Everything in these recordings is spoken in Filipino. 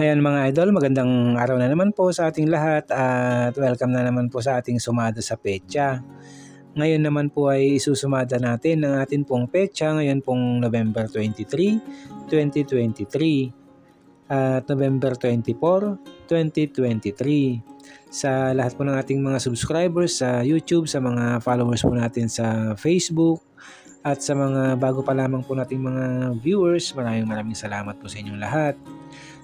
Ayan mga idol, magandang araw na naman po sa ating lahat at welcome na naman po sa ating sumada sa pecha. Ngayon naman po ay isusumada natin ang atin pong pecha ngayon pong November 23, 2023 at November 24, 2023. Sa lahat po ng ating mga subscribers sa YouTube, sa mga followers po natin sa Facebook, at sa mga bago pa lamang po nating mga viewers, maraming maraming salamat po sa inyong lahat.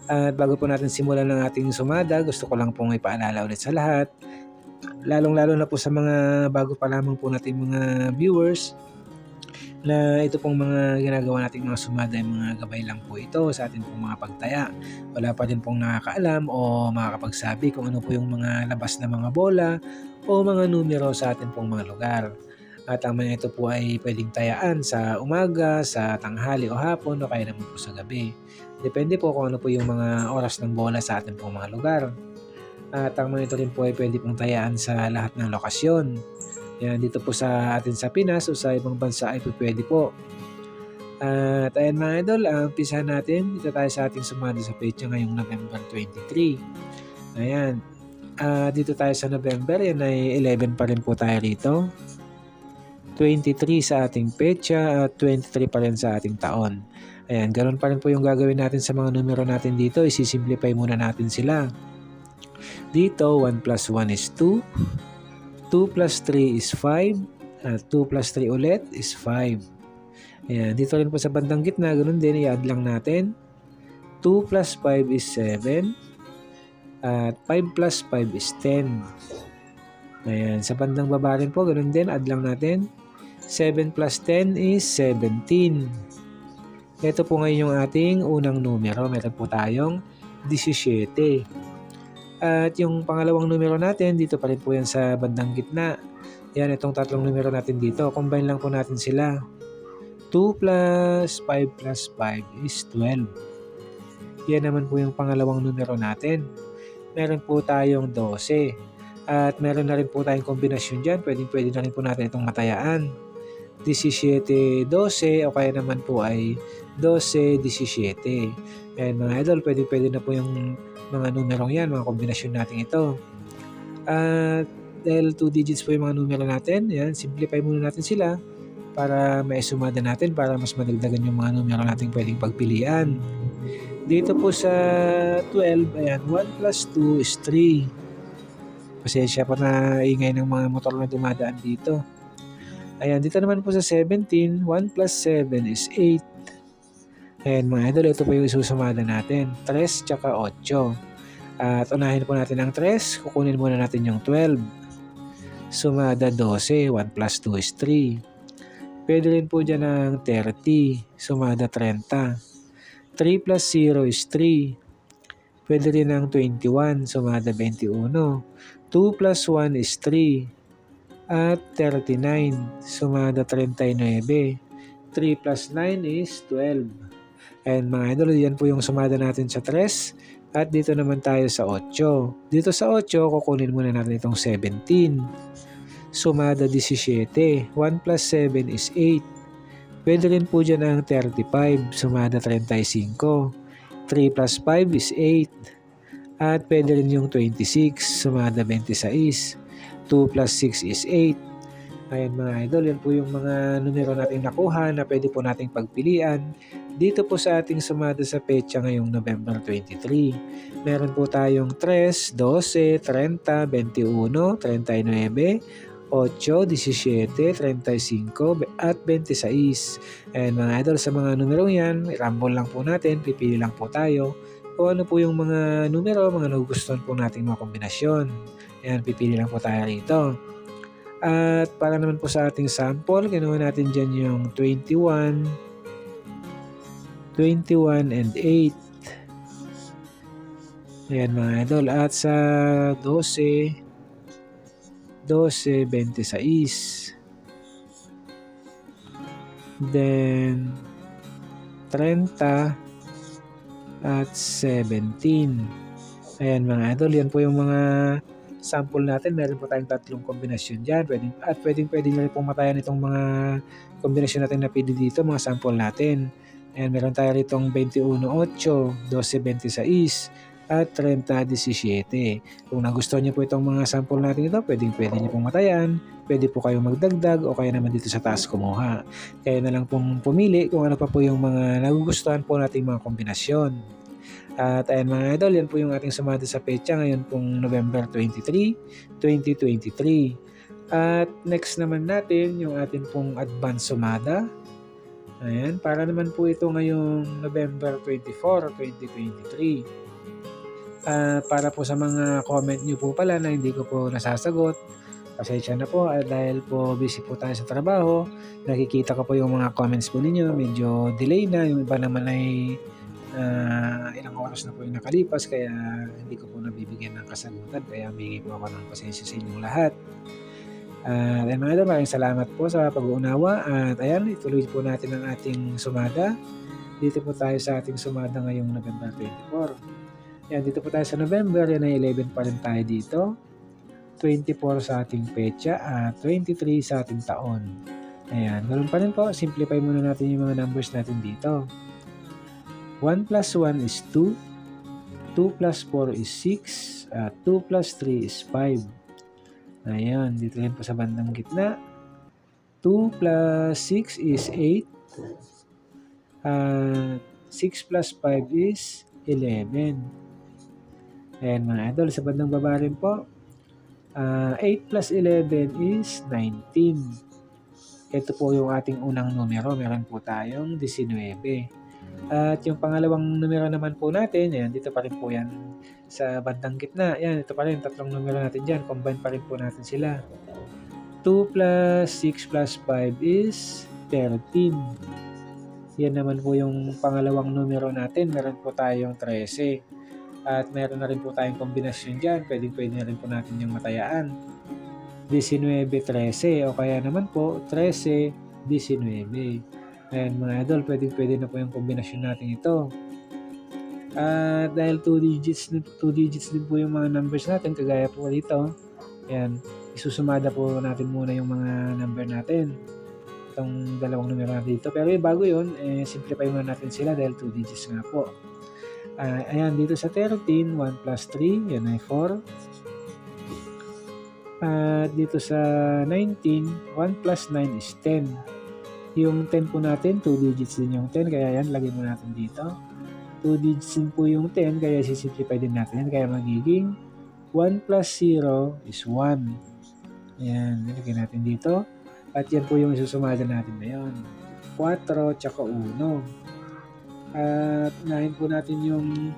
At bago po natin simulan ng ating sumada, gusto ko lang pong ipaalala ulit sa lahat, lalong-lalo na po sa mga bago pa lamang po nating mga viewers, na ito pong mga ginagawa nating mga sumada ay mga gabay lang po ito sa ating pong mga pagtaya. Wala pa din pong nakakaalam o makakapagsabi kung ano po yung mga labas na mga bola o mga numero sa ating pong mga lugar. At ang mga ito po ay pwedeng tayaan sa umaga, sa tanghali o hapon o kaya naman po sa gabi. Depende po kung ano po yung mga oras ng bola sa ating pong mga lugar. At ang mga ito rin po ay pwede pong tayaan sa lahat ng lokasyon. Yan, dito po sa atin sa Pinas o sa ibang bansa ay pwede po. At ayan mga idol, ang pisa natin, dito tayo sa ating sumali sa pecha ngayong November 23. Ayan, Ah, dito tayo sa November, yan ay 11 pa rin po tayo rito. 23 sa ating pecha at 23 pa rin sa ating taon. Ayan, ganun pa rin po yung gagawin natin sa mga numero natin dito. Isisimplify muna natin sila. Dito, 1 plus 1 is 2. 2 plus 3 is 5. At 2 plus 3 ulit is 5. Ayan, dito rin po sa bandang gitna, ganun din, i-add lang natin. 2 plus 5 is 7. At 5 plus 5 is 10. Ayan, sa bandang baba rin po, ganun din, add lang natin. 7 plus 10 is 17. Ito po ngayon yung ating unang numero. Meron po tayong 17. At yung pangalawang numero natin, dito pa rin po yan sa bandang gitna. Yan, itong tatlong numero natin dito. Combine lang po natin sila. 2 plus 5 plus 5 is 12. Yan naman po yung pangalawang numero natin. Meron po tayong 12. At meron na rin po tayong kombinasyon dyan. Pwede, pwede na rin po natin itong matayaan. 17, 12 o kaya naman po ay 12, 17. Ayan mga idol, pwede pwede na po yung mga numerong yan, mga kombinasyon natin ito. At dahil 2 digits po yung mga numero natin, yan, simplify muna natin sila para maisumada natin para mas madagdagan yung mga numero natin pwedeng pagpilian. Dito po sa 12, ayan, 1 plus 2 is 3. Pasensya pa na ingay ng mga motor na dumadaan dito. Ayan, dito naman po sa 17, 1 plus 7 is 8. Ayan mga idol, ito po yung isusumada natin. 3 tsaka 8. At unahin po natin ang 3, kukunin muna natin yung 12. Sumada 12, 1 plus 2 is 3. Pwede rin po dyan ng 30, sumada 30. 3 plus 0 is 3. Pwede rin ng 21, sumada 21. 2 plus 1 is 3 at 39. Sumada 39. 3 plus 9 is 12. And mga idol, yan po yung sumada natin sa 3. At dito naman tayo sa 8. Dito sa 8, kukunin muna natin itong 17. Sumada 17. 1 plus 7 is 8. Pwede rin po dyan ang 35. Sumada 35. 3 plus 5 is 8. At pwede rin yung 26. Sumada 26. 2 plus 6 is 8. Ayan mga idol, yan po yung mga numero natin nakuha na pwede po nating pagpilian dito po sa ating sumada sa pecha ngayong November 23. Meron po tayong 3, 12, 30, 21, 39, 8, 17, 35, at 26. And mga idol, sa mga numero yan, rumble lang po natin, pipili lang po tayo kung ano po yung mga numero, mga nagugustuhan po nating mga kombinasyon. Ayan, pipili lang po tayo rito. At para naman po sa ating sample, ginawa natin dyan yung 21, 21 and 8. Ayan mga idol. At sa 12, 12, 26. Then, 30 at 17. Ayan mga idol, yan po yung mga sample natin. Meron po tayong tatlong kombinasyon dyan. Pwedeng, at pwedeng pwede na rin pong matayan itong mga kombinasyon natin na pili dito, mga sample natin. Ayan, meron tayo rito ang 21.8, 12.26, at 30.17. Kung nagustuhan niyo po itong mga sample natin ito, pwedeng pwede niyo pong matayan, pwede po kayong magdagdag o kaya naman dito sa taas kumuha. Kaya na lang pong pumili kung ano pa po yung mga nagugustuhan po nating mga kombinasyon. At ayan mga idol, yan po yung ating sumada sa pecha ngayon pong November 23, 2023. At next naman natin yung ating pong advance sumada. Ayan, para naman po ito ngayong November 24, 2023. Ah, para po sa mga comment niyo po pala na hindi ko po nasasagot, pasensya na po ah, dahil po busy po tayo sa trabaho. Nakikita ko po yung mga comments po ninyo, medyo delay na. Yung iba naman ay ah, ilang oras na po yung nakalipas kaya hindi ko po nabibigyan ng kasagutan. Kaya humingi po ako ng pasensya sa inyong lahat. At ayan mga idol, maraming salamat po sa pag-uunawa. At ayan, ituloy po natin ang ating sumada. Dito po tayo sa ating sumada ngayong November 24. Yan, dito po tayo sa November. Yan ay 11 pa rin tayo dito. 24 sa ating petsa at 23 sa ating taon. Ayan, ganun pa rin po. Simplify muna natin yung mga numbers natin dito. 1 plus 1 is 2. 2 plus 4 is 6. At 2 plus 3 is 5. Ayan, dito rin po sa bandang gitna. 2 plus 6 is 8. At 6 plus 5 is 11. Ayan mga idol, sa bandang baba rin po, uh, ah, 8 plus 11 is 19. Ito po yung ating unang numero. Meron po tayong 19. At yung pangalawang numero naman po natin, ayan, dito pa rin po yan sa bandang gitna. Yan, ito pa rin, tatlong numero natin dyan. Combine pa rin po natin sila. 2 plus 6 plus 5 is 13. Yan naman po yung pangalawang numero natin. Meron po tayong 13. At meron na rin po tayong kombinasyon dyan. Pwede, pwede na rin po natin yung matayaan. 19-13 o kaya naman po 13-19. Ayan mga idol, pwede, pwede na po yung kombinasyon natin ito. At dahil 2 digits, 2 digits din po yung mga numbers natin, kagaya po dito. Ayan, isusumada po natin muna yung mga number natin. Itong dalawang numero natin dito. Pero eh, bago yun, eh, simplify muna natin sila dahil 2 digits nga po. Uh, ayan, dito sa 13, 1 plus 3, yan ay 4. At dito sa 19, 1 plus 9 is 10. Yung 10 po natin, 2 digits din yung 10, kaya yan, lagay mo natin dito. 2 digits din po yung 10, kaya sisimplify din natin yan, kaya magiging 1 plus 0 is 1. Ayan, nilagay natin dito. At yan po yung isusumada natin ngayon. 4 tsaka 1. At unahin po natin yung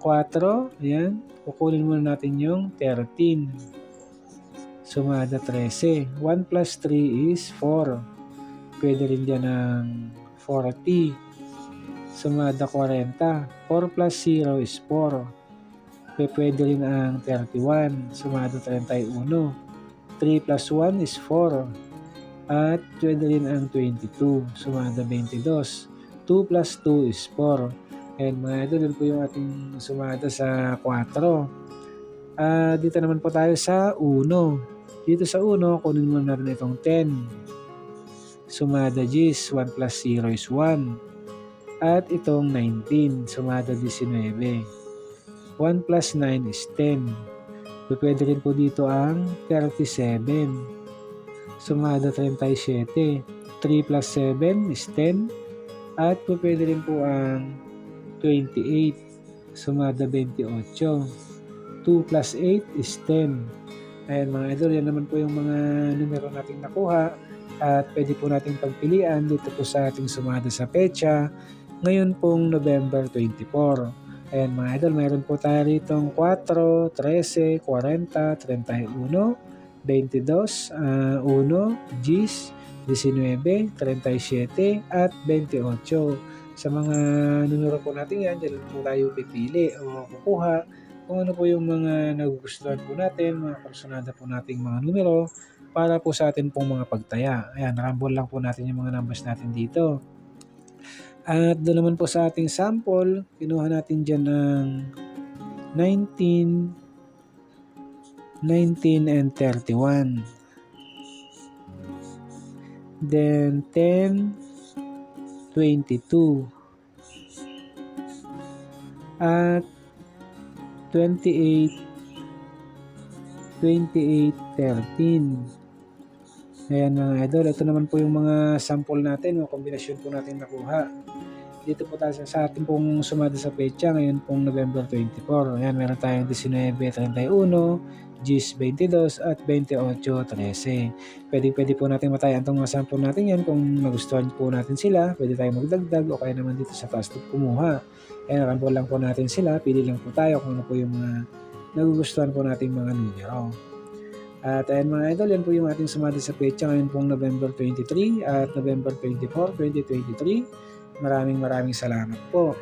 4. Ayan. Kukunin muna natin yung 13. Sumada 13. 1 plus 3 is 4. Pwede rin dyan ng 40. Sumada 40. 4 plus 0 is 4. Pwede rin ang 31. Sumada 31. 3 plus 1 is 4. At pwede rin ang 22. Sumada 22. 2 plus 2 is 4. And mga idol, po yung ating sumada sa 4. Uh, dito naman po tayo sa 1. Dito sa 1, kunin mo na rin itong 10. Sumada G's, 1 plus 0 is 1. At itong 19, sumada 19. 1 plus 9 is 10. Pwede rin po dito ang 37. Sumada 37. 3 plus 7 is 10. At pwede rin po ang 28, sumada 28. 2 plus 8 is 10. Ayan mga idol, yan naman po yung mga numero nating nakuha. At pwede po nating pagpilian dito po sa ating sumada sa pecha. Ngayon pong November 24. Ayan mga idol, mayroon po tayo rito 4, 13, 40, 31, 22, uh, 1, Gs, 19, 37 at 28. Sa mga numero po natin yan, dyan po tayo pipili o kukuha kung ano po yung mga nagugustuhan po natin, mga personada po nating mga numero para po sa atin pong mga pagtaya. Ayan, ramble lang po natin yung mga numbers natin dito. At doon naman po sa ating sample, kinuha natin dyan ng 19, 19 and 31. Then 10, 22. At 28 28 13 Ayan mga idol, ito naman po yung mga sample natin, mga kombinasyon po natin nakuha. Dito po tayo sa, ating pong sumada sa pecha, ngayon pong November 24. Ayan, meron tayong 19, 31, Gis 22 at 28, 13. Pwede, pwede po natin matayan itong mga sample natin yan kung nagustuhan po natin sila. Pwede tayo magdagdag o kaya naman dito sa food kumuha. Ayan, rambo lang po natin sila. Pili lang po tayo kung ano po yung mga nagugustuhan po nating mga numero. At ayan mga idol, yan po yung ating sumada sa pecha ngayon pong November 23 at November 24, 2023. Maraming maraming salamat po.